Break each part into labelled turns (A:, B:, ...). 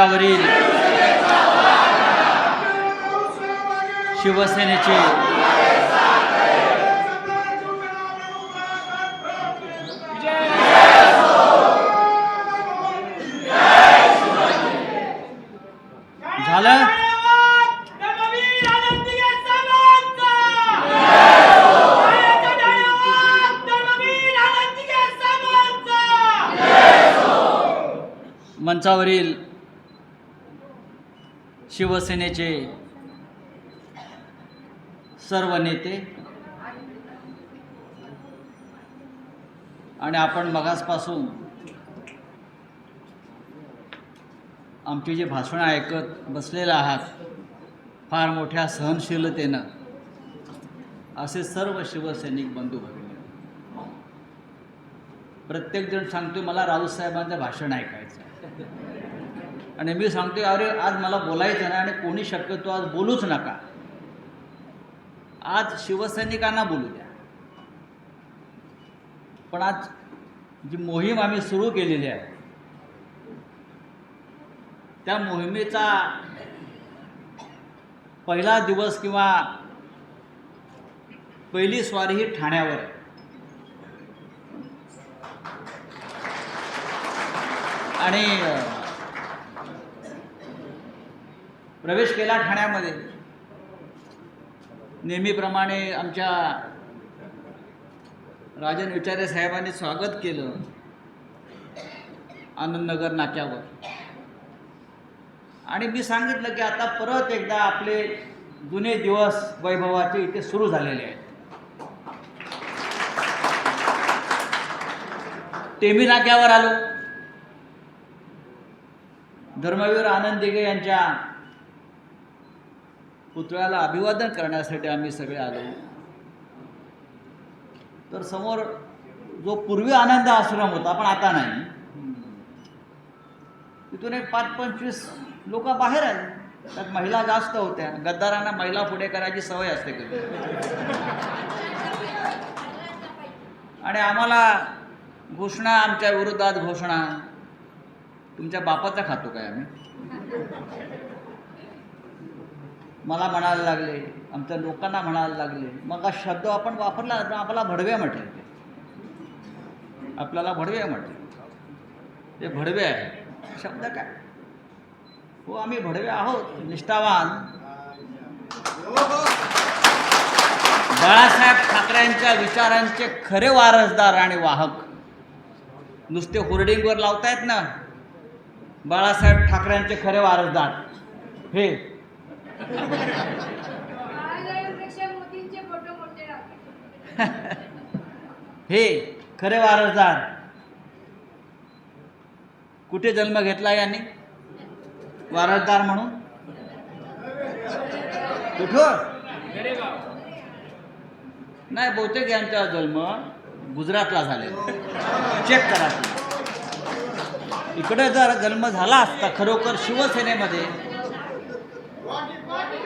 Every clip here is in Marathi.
A: मार्गावरील शिवसेनेचे झालं? मंचावरील शिवसेनेचे सर्व नेते आणि आपण मगासपासून आमची जी भाषणं ऐकत बसलेला आहात फार मोठ्या सहनशीलतेनं असे सर्व शिवसैनिक बंधू भगिनी प्रत्येकजण सांगतो मला राऊतसाहेबांचं भाषण ऐकायचं आणि मी सांगतोय अरे आज मला बोलायचं नाही आणि कोणी शक्यतो आज बोलूच नका. आज शिवसैनिकांना बोलू द्या. पण आज जी मोहीम आम्ही सुरू केलेली आहे त्या मोहिमेचा पहिला दिवस किंवा पहिली स्वारी ही ठाण्यावर आहे. आणि प्रवेश केला ठाण्यामध्ये. नेहमीप्रमाणे आमच्या राजन विचारे साहेबांनी स्वागत केलं आनंदनगर नाक्यावर. आणि मी सांगितलं की आता परत एकदा आपले जुने दिवस वैभवाचे इथे सुरू झालेले आहेत. टेमी नाक्यावर आलो. धर्मवीर आनंद दिघे यांच्या पुतळ्याला अभिवादन करण्यासाठी आम्ही सगळे आलो. तर समोर जो पूर्वी आनंद आश्रम होता पण आता नाही. तिथून एक पाच पंचवीस लोक बाहेर आले. त्यात महिला जास्त होत्या. गद्दारांना महिला पुढे करायची सवय असते कधी. आणि आम्हाला घोषणा आमच्या विरोधात घोषणा. तुमच्या बापाचा खातो काय आम्ही? मला म्हणायला लागले आमच्या लोकांना म्हणायला लागले मग हा शब्द आपण वापरला तर आपल्याला भडवे म्हटले ते. आपल्याला भडवे म्हटले. ते भडवे आहे. शब्द काय? हो आम्ही भडवे आहोत निष्ठावान. बाळासाहेब ठाकरेंच्या विचारांचे खरे वारसदार आणि वाहक. नुसते होर्डिंगवर लावतायत ना? बाळासाहेब ठाकरेंचे खरे वारसदार. हे हे खरे वारसदार. कुठे जन्म घेतला यांनी? वारसदार म्हणून? कुठं? नाही बहुतेक यांचा जन्म गुजरातला झालेला. चेक करा. इकडे जर जन्म झाला असता खरोखर शिवसेनेमध्ये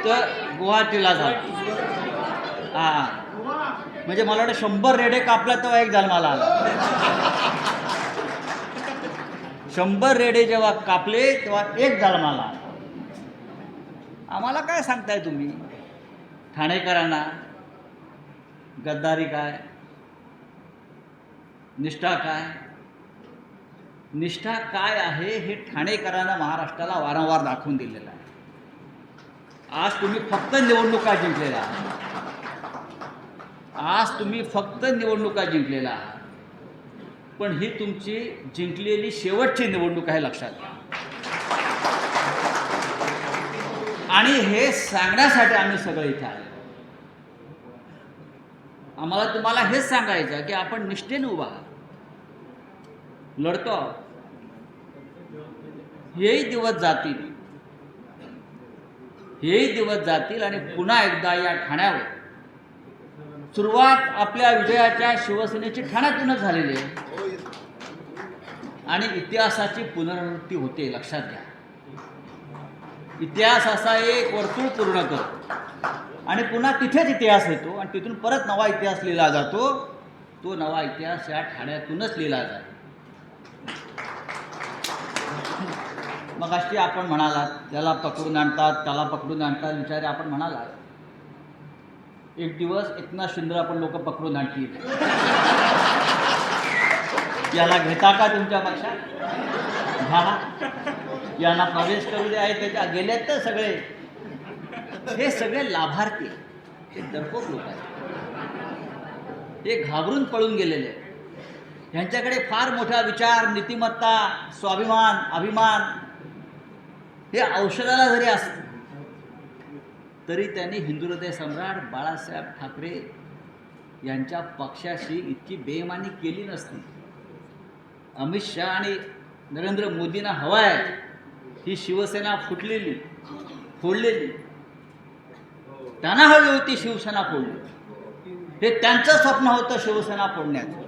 A: तर गुवाहाटीला झाला हा. म्हणजे मला वाटतं शंभर रेडे कापला तेव्हा एक जन्माला आला शंभर रेडे जेव्हा कापले तेव्हा एक जन्माला आम्हाला काय सांगताय तुम्ही? ठाणेकरांना गद्दारी काय? निष्ठा काय? निष्ठा काय आहे हे ठाणेकरांना महाराष्ट्राला वारंवार दाखवून दिलेलं आहे. आज तुम्ही फक्त निवडणुका जिंकलेल्या आहात आज तुम्ही फक्त निवडणुका जिंकलेल्या आहात पण ही तुमची जिंकलेली शेवटची निवडणूक आहे लक्षात घ्या. आणि हे सांगण्यासाठी आम्ही सगळे इथे आले. आम्हाला तुम्हाला हेच सांगायचं की आपण निष्ठेने उभा आहात. लढतो हेही दिवस जातील. हेही दिवस जातील आणि पुन्हा एकदा या ठाण्यावर. सुरुवात आपल्या विजयाच्या शिवसेनेची ठाण्यातूनच झालेली आहे. आणि इतिहासाची पुनरावृत्ती होते लक्षात घ्या. इतिहास असा एक वर्तुळ पूर्ण करतो. आणि पुन्हा तिथेच इतिहास येतो आणि तिथून परत नवा इतिहास लिहिला जातो. तो नवा इतिहास या ठाण्यातूनच लिहिला जातो. मग अशी आपण म्हणालात त्याला पकडून आणतात त्याला पकडून आणतात विचारे आपण म्हणालात एक दिवस एकनाथ शिंदे आपण लोक पकडून आणतील. याला घेता का तुमच्या पक्षात? घ्या यांना प्रवेश करू द्या आहे त्याच्या गेलेत तर सगळे. हे सगळे लाभार्थी हे दरपोक लोक आहेत. हे घाबरून पळून गेलेले आहेत. फार मोठा विचार नीतिमत्ता स्वाभिमान अभिमान हे औषधाला जरी असतं तरी त्यांनी हिंदू हृदय सम्राट बाळासाहेब ठाकरे यांच्या पक्षाशी इतकी बेमानी केली नसती. अमित शहा आणि नरेंद्र मोदींना हवा आहे. ही शिवसेना फुटलेली फोडलेली. त्यांना हवी होती शिवसेना फोडली. हे त्यांचं स्वप्न होतं शिवसेना फोडण्याचं.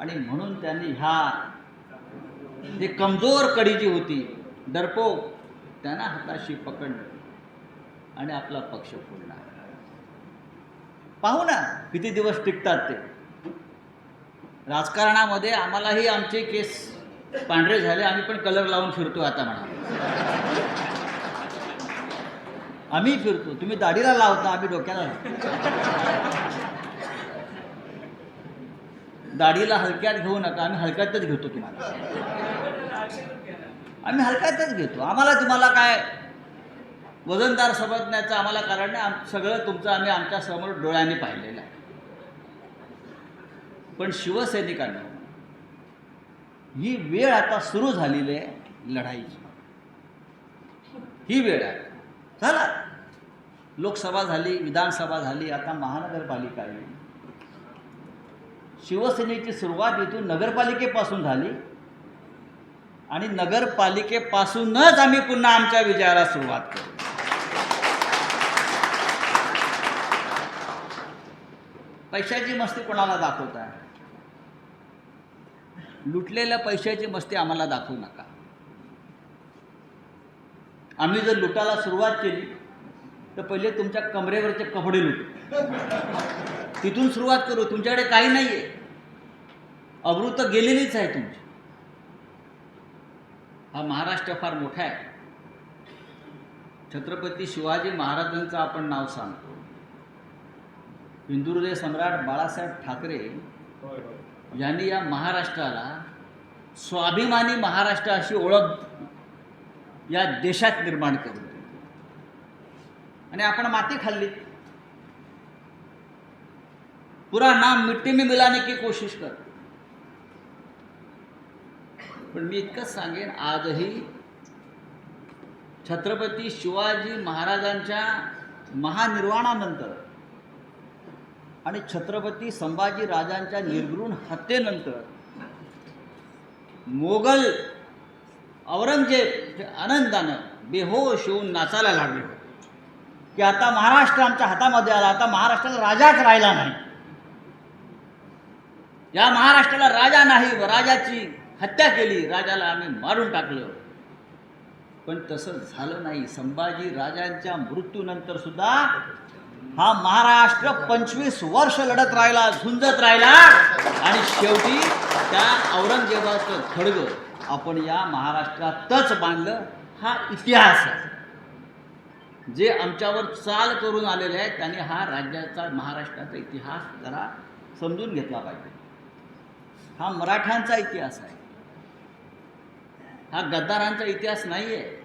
A: आणि म्हणून त्यांनी ह्या जे कमजोर कडी जी होती डरपोक त्यांना हाताशी पकडलं आणि आपला पक्ष फोडला. पाहू ना किती दिवस टिकतात ते. राजकारणामध्ये आम्हालाही आमचे केस पांढरे झाले आम्ही पण कलर लावून फिरतो आता म्हणा. आम्ही फिरतो तुम्ही दाढीला लावता आम्ही डोक्याला दाढीला हलक्यात घेऊ नका आम्ही हलक्यातच घेतो तुम्हाला. आम्ही हलक्यातच घेतो. आम्हाला तुम्हाला काय वजनदार समजण्याचं आम्हाला कारण नाही. आम सगळं तुमचं आम्ही आमच्यासमोर डोळ्याने पाहिलेलं आहे. पण शिवसैनिकांना ही वेळ आता सुरू झालेली आहे लढाईची. ही वेळ आहे. झाला. लोकसभा झाली विधानसभा झाली आता महानगरपालिका येईल शिवसेनेची सुरुवात इथून नगरपालिकेपासून झाली. आणि नगरपालिकेपासूनच आम्ही पुन्हा आमच्या विजयाला सुरुवात करू. पैशाची मस्ती कोणाला दाखवत आहे लुटलेल्या पैशाची मस्ती आम्हाला दाखवू नका. आम्ही जर लुटायला सुरुवात केली तर पहिले तुमच्या कमरेवरचे कपडे लुटू. तिथून सुरुवात करू तुमच्याकडे काही नाही आहे अवृत्त गेलेलीच आहे तुमची. हा महाराष्ट्र फार मोठा आहे. छत्रपती शिवाजी महाराजांचं आपण नाव सांगतो. हिंदुहृदय सम्राट बाळासाहेब ठाकरे यांनी या महाराष्ट्राला स्वाभिमानी महाराष्ट्र अशी ओळख या देशात निर्माण करून आणि आपण माती खाल्ली. पुरा नाम मिट्टी में मिलाने की कोशिश कर पण मी इतकंच सांगेन आजही छत्रपती शिवाजी महाराजांच्या महानिर्वाणानंतर आणि छत्रपती संभाजी राजांच्या निर्घृण हत्येनंतर मोगल औरंगजेब आनंदानं बेहोश होऊन नाचायला लागले. की आता महाराष्ट्र आमच्या हातामध्ये आला आता महाराष्ट्राला राजाच राहिला नाही. या महाराष्ट्राला राजा नाही व राजाची हत्या केली राजाला आम्ही मारून टाकलं. पण तसं झालं नाही. संभाजी राजांच्या मृत्यूनंतर सुद्धा हा महाराष्ट्र पंचवीस वर्ष लढत राहिला झुंजत राहिला. आणि शेवटी त्या औरंगजेबाचं खडग आपण या महाराष्ट्रातच बांधलं. हा इतिहास आहे. जे आमच्यावर चाल करून आलेले आहेत त्यांनी हा राज्याचा महाराष्ट्राचा इतिहास जरा समजून घेतला पाहिजे. हा मराठ्यांचा इतिहास आहे. हा गद्दारांचा इतिहास नाही आहे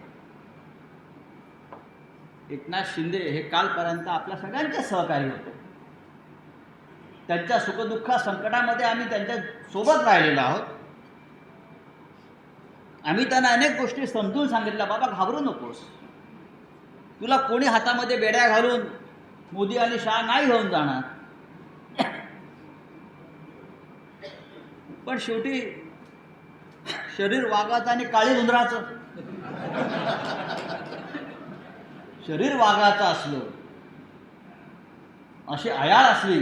A: एकनाथ शिंदे हे कालपर्यंत आपल्या सगळ्यांचे सहकारी होते. त्यांच्या सुखदुःखा संकटामध्ये आम्ही त्यांच्यासोबत राहिलेलो आहोत. आम्ही त्यांना अनेक गोष्टी समजून सांगितल्या बाबा घाबरू नकोस. तुला कोणी हातामध्ये बेड्या घालून मोदी आणि शाह नाही घेऊन जाणार? पण शेवटी शरीर वाघाचं आणि काळी उंदराचं. शरीर वाघाचं असलं अशी आयाळ असली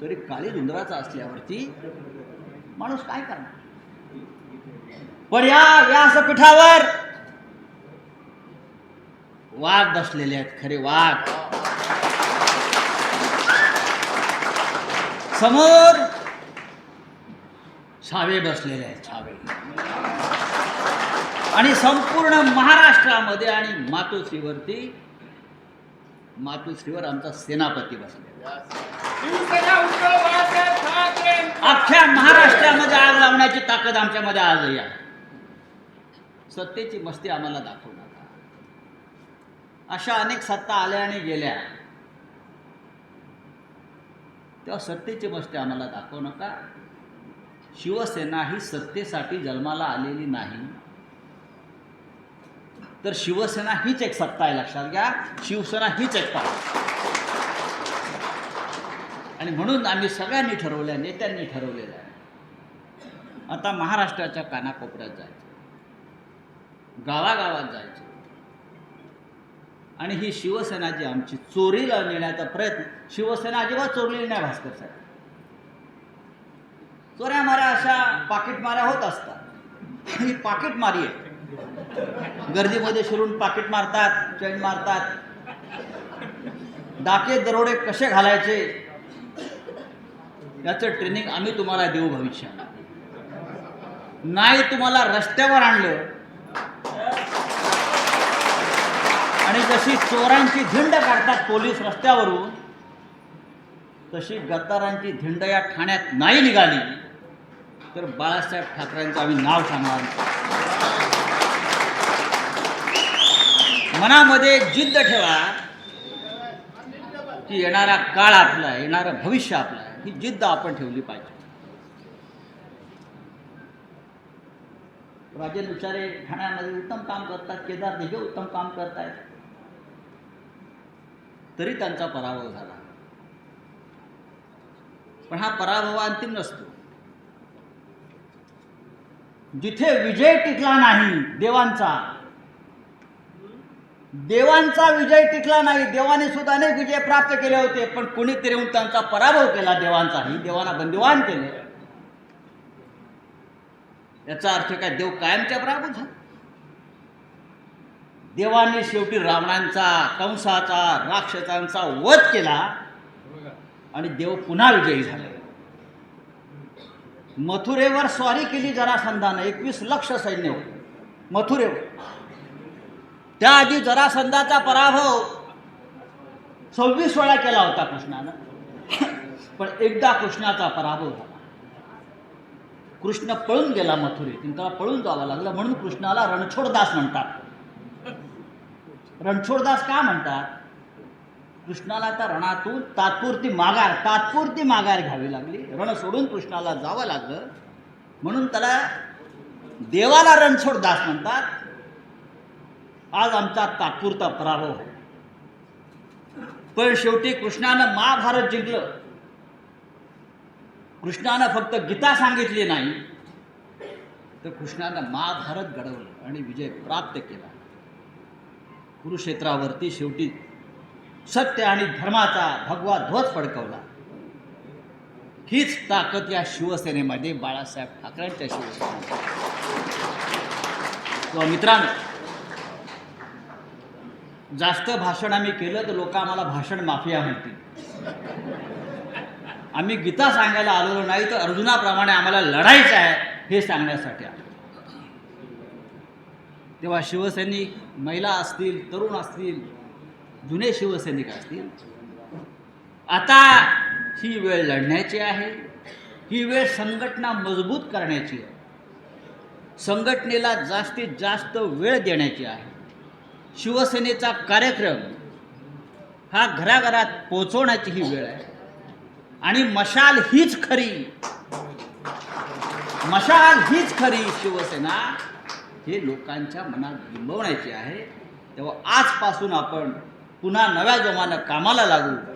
A: तरी काळी उंदराचं असल्यावरती माणूस काय करणार? पण या व्यासपीठावर वाघ बसलेले आहेत खरे वाघ. समोर छावे बसलेले आहेत छावे. आणि संपूर्ण महाराष्ट्रामध्ये आणि मातोश्रीवरती मातोश्रीवर आमचा सेनापती बसलेला अख्ख्या महाराष्ट्रामध्ये आग लावण्याची ताकद आमच्यामध्ये आजही आहे. सत्तेची मस्ती आम्हाला दाखवू नका. अशा अनेक सत्ता आल्या आणि गेल्या. तेव्हा सत्तेची मस्ती आम्हाला दाखवू नका. शिवसेना ही सत्तेसाठी जन्माला आलेली नाही. तर शिवसेना हीच एक सत्ता आहे लक्षात घ्या. शिवसेना हीच एक पार्टी आणि म्हणून आम्ही सगळ्यांनी ठरवल्या नेत्यांनी ठरवलेलं आहे. आता महाराष्ट्राच्या कानाकोपऱ्यात जायचं. गावागावात जायचं. आणि ही शिवसेना जी आमची चोरीला नेण्याचा प्रयत्न शिवसेना अजिबात चोरलेली नाही भास्कर साहेब चोऱ्या माऱ्या अशा पाकिटमाऱ्या होत असतात. ही पाकिटमारी आहे गर्दीमध्ये शिरून पाकिट मारतात चैन मारतात. डाके दरोडे कसे घालायचे? याचं ट्रेनिंग आम्ही तुम्हाला देऊ भविष्यात. नाही तुम्हाला रस्त्यावर आणलं. आणि जशी चोरांची झिंड काढतात पोलीस रस्त्यावरून तशी गद्दारांची झिंड या ठाण्यात नाही निघाली. तर बाळासाहेब ठाकरेंचं आम्ही नाव सांगणार. मनामध्ये जिद्द ठेवा की येणारा काळ आपला आहे येणारं भविष्य आपलं आहे. ही जिद्द आपण ठेवली पाहिजे. राजेंद्र विचारे ठाण्यामध्ये उत्तम काम करतात केदार दिघे उत्तम काम करतायत. तरी त्यांचा पराभव झाला. पण हा पराभव अंतिम नसतो. जिथे विजय टिकला नाही देवांचा. देवांचा विजय टिकला नाही देवाने सुद्धा अनेक विजय प्राप्त केले होते पण कुणीतरी येऊन त्यांचा पराभव केला देवांचाही देवांना बंदिवान केले. याचा अर्थ काय देव कायमच्या पराभव झाला. देवाने शेवटी रावणांचा कंसाचा राक्षसांचा वध केला. आणि देव पुन्हा विजयी झाले. मथुरेवर स्वारी केली जरासंधानं एकवीस लक्ष सैन्य होतं मथुरेवर. त्याआधी जरासंधाचा पराभव सव्वीस वेळा केला होता कृष्णानं. पण एकदा कृष्णाचा पराभव झाला. कृष्ण पळून गेला मथुरे त्याला पळून जावं लागलं. म्हणून कृष्णाला रणछोडदास म्हणतात. रणछोडदास का म्हणतात? कृष्णाला त्या रणातून तात्पुरती माघार तात्पुरती माघार घ्यावी लागली. रण सोडून कृष्णाला जावं लागलं म्हणून त्याला देवाला रणछोड दास म्हणतात. आज आमचा तात्पुरता पराभव आहे पण शेवटी कृष्णानं महाभारत जिंकलं. कृष्णानं फक्त गीता सांगितली नाही तर कृष्णानं महाभारत घडवलं आणि विजय प्राप्त केला. कुरुक्षेत्रावरती शेवटी सत्य आणि धर्माचा भगवा ध्वज फडकवला. हीच ताकद या शिवसेनेमध्ये बाळासाहेब ठाकरेंच्या शिवसेनेमध्ये. किंवा मित्रांनो जास्त भाषण आम्ही केलं तर लोक आम्हाला भाषण माफिया म्हणतील. आम्ही गीता सांगायला आलेलो नाही तर अर्जुनाप्रमाणे आम्हाला लढायचं आहे हे सांगण्यासाठी आलो. तेव्हा शिवसैनिक महिला असतील तरुण असतील जुने शिवसैनिक असतील आता ही वेळ लढण्याची आहे ही वेळ संघटना मजबूत करण्याची आहे. संघटनेला जास्तीत जास्त वेळ देण्याची आहे. शिवसेनेचा कार्यक्रम हा घराघरात पोचवण्याची ही वेळ आहे. आणि मशाल हीच खरी. मशाल हीच खरी शिवसेना. हे लोकांच्या मनात बिंबवण्याची आहे. तेव्हा आजपासून आपण पुन्हा नव्या जोमानं कामाला लागू.